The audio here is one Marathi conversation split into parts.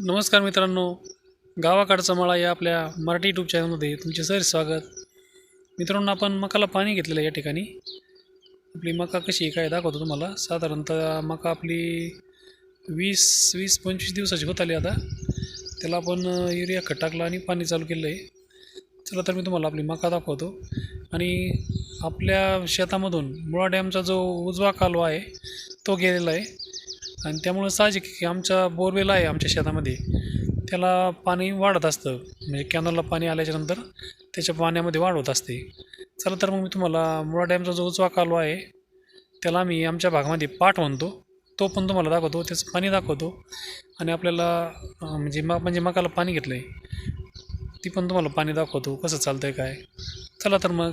नमस्कार मित्रांनो गावाकडचा मळा या आपल्या मराठी यूट्यूब चॅनलमध्ये तुमचे सर स्वागत. मित्रांनो आपण मकाला पाणी घेतलेलं आहे या ठिकाणी. आपली मका कशी काय दाखवतो तुम्हाला. साधारणतः मका आपली वीस वीस पंचवीस दिवसाची होत आली आता. त्याला आपण युरिया खत टाकला आणि पाणी चालू केलं आहे. चला तर मी तुम्हाला आपली मका दाखवतो. आणि आपल्या शेतामधून मुळा डॅमचा जो उजवा कालवा आहे तो गेलेला आहे. आणि त्यामुळं साहजिक की आमचा बोरवेल आहे आमच्या शेतामध्ये. त्याला पाणी वाढत असतं. म्हणजे कॅनलला पाणी आल्याच्यानंतर त्याच्या पाण्यामध्ये वाढ होत असते. चला तर मग मी तुम्हाला मुळा डॅमचा जो उजवा कालवा आहे त्याला आम्ही आमच्या भागामध्ये पाठ म्हणतो. तो पण तुम्हाला दाखवतो. त्याचं पाणी दाखवतो. आणि आपल्याला म्हणजे म म्हणजे मकाला पाणी घेतलं आहे ती पण तुम्हाला पाणी दाखवतो. कसं चालतं आहे काय? चला तर मग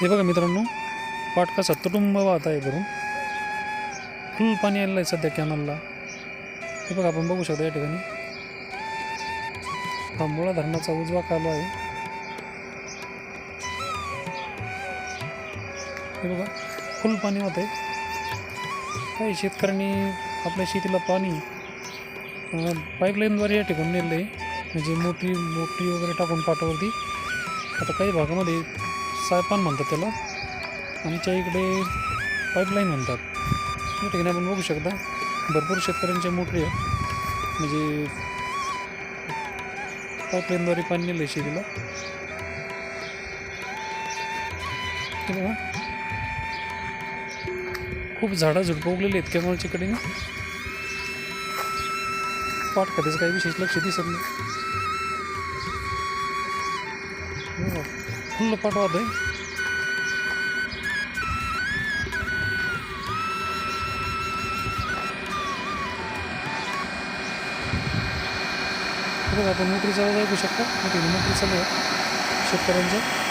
हे बघा मित्रांनो पाट कसा तुटुंब वाहत आहे भरून फुल पाणी आलेलं आहे सध्या कॅनलला. हे बघा आपण बघू शकता या ठिकाणी. हा मुळा धरणाचा उजवा कालवा आहे. हे बघा फुल पाणी होत आहे. काही शेतकऱ्यांनी आपल्या शेतीला पाणी पाईपलाईनद्वारे या ठिकाणी नेलं आहे. म्हणजे मोठी मोठी वगैरे टाकून पाटावरती. आता काही भागामध्ये सायपान म्हणतात त्याला. आमच्या इकडे पाईपलाईन म्हणतात. या ठिकाणी आपण बघू शकता भरपूर शेतकऱ्यांच्या मोटरी आहे म्हणजे पाईपलाईनद्वारे पाणी नेलं आहे शेतीला बघा. खूप झाडं झुडपं उगलेली आहेत कॅमॉलच्या कडेने. पाठ खात्याचं काही विशेष लक्ष दिसत नाही. बघा, फुल्ल पाठवत आहे आपण मोटरीचा आवाज ऐकू शकता? मोठी मोटरी चालू आहे. शेतकऱ्यांचं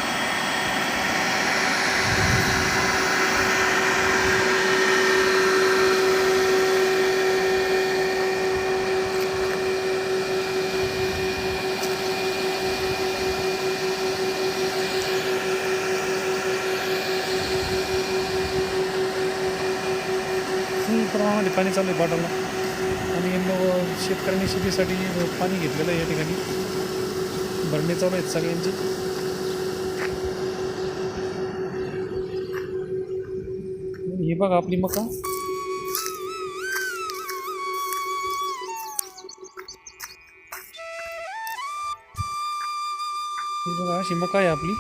फुल प्रमाणामध्ये पाणी चालू आहे पाटाला आणि शेतकऱ्यांनी शेतीसाठी पाणी घेतलेलं आहे या ठिकाणी. भरणे चालू आहेत सगळ्यांची. हे बघा आपली मका. हे बघा अशी मका आहे आपली.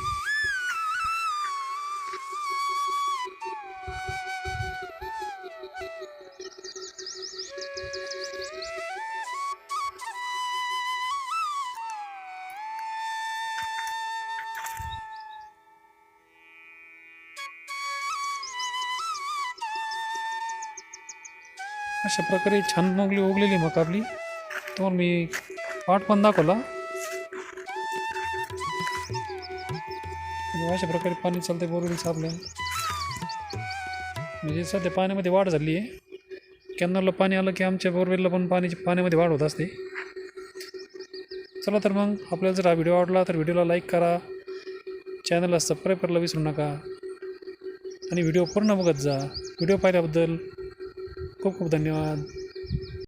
अशा प्रकारे छान मोगली उगलेली मका आपली तुम्हाला मी पाठ पण दाखवला. अशा प्रकारे पाणी चालते बोरवेल आपल्या म्हणजे सध्या पाण्यामध्ये वाढ झाली आहे. कॅनलला पाणी आलं की आमच्या बोरवेलला पण पाण्याची पाण्यामध्ये वाढ होत असते. चला तर मग आपल्याला जर हा व्हिडिओ आवडला तर व्हिडिओला लाईक करा. चॅनलला सबस्क्राईब करायला विसरू नका. आणि व्हिडिओ पूर्ण बघत जा. व्हिडिओ पाहिल्याबद्दल खूप खूप धन्यवाद.